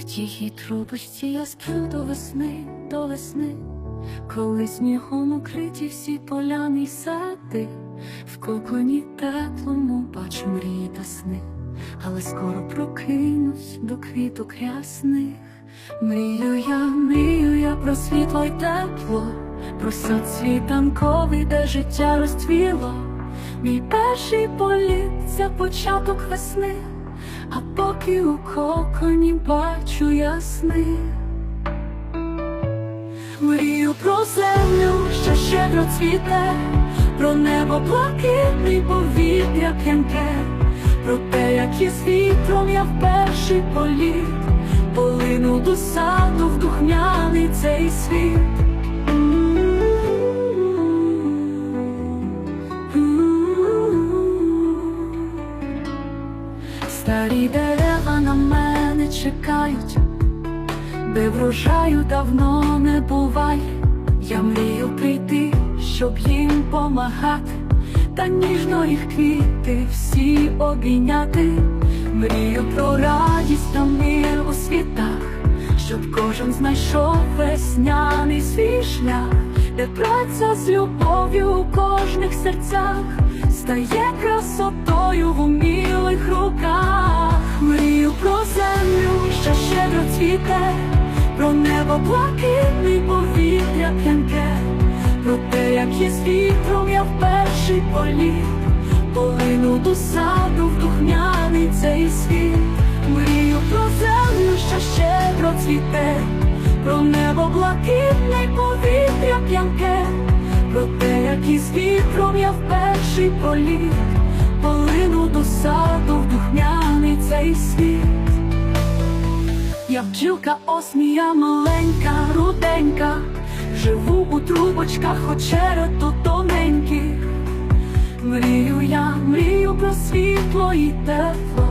В тихій трубочці я сплю до весни, до весни, коли снігом укриті всі поляни й сади, в коконі теплому бачу мрії та сни, але скоро прокинусь до квіток рясних. Мрію я, мрію я про світло й тепло, про сад світанковий, де життя розцвіло. Мій перший політ це початок весни, а поки у коконі бачу ясни. Мрію про землю, що щедро цвіте, про небо блакитний повітря п'янке, про те, як із вітром я в перший політ полину до саду в духмяний цей світ. Старі дерева на мене чекають, де врожаю давно не буває. Я мрію прийти, щоб їм помагати, та ніжно їх квіти всі обійняти. Мрію про радість та мир у світах, щоб кожен знайшов весняний свій шлях, де праця з любов'ю у кожних серцях стає красотою в умілих руках. Мрію про землю, що щедро цвіте, про небо блакитний повітря п'янке, про те, як із вітром я в перший політ полину до саду в духмяний цей світ. Мрію про землю, що щедро цвіте, про небо блакитне повітря п'янке, про те, як із вітром я в перший політ, полину до саду в духмяний цей світ. Я бджілка осмія маленька, руденька, живу у трубочках, очерету тоненьких. Мрію я, мрію про світло і тепло,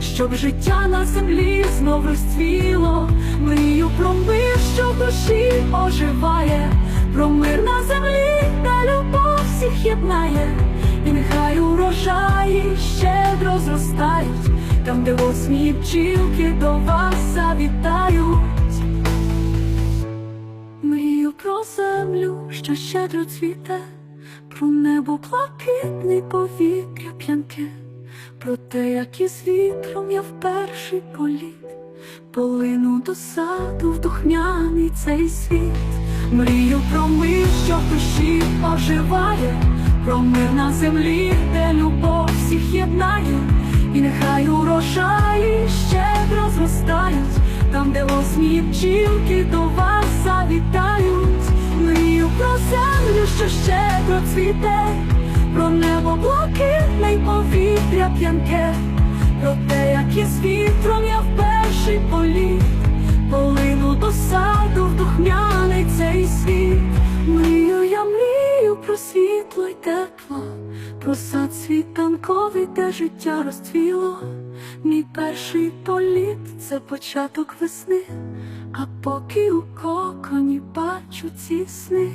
щоб життя на землі знов розцвіло. Мрію про мир, що в душі оживає, про мир на землі, всіх єднає, і нехай урожаї щедро зростають, там, де восьмі бджілки до вас завітають. Мрію про землю, що щедро цвіте, про небо блакитний повітря п'янке, про те, як із вітром я в перший політ, полину до саду в духмяний цей світ. Мрію про мир, що душі оживає, про мир на землі, де любов всіх єднає, і нехай урожаї щедро зростають, там, де восьмі бджілки до вас завітають. Мрію про землю, що щедро цвіте, про небо блакитне й повітря п'янке, про світло й тепло, про сад світанковий, де життя розцвіло. Мій перший політ це початок весни, а поки у коконі бачу ці сни.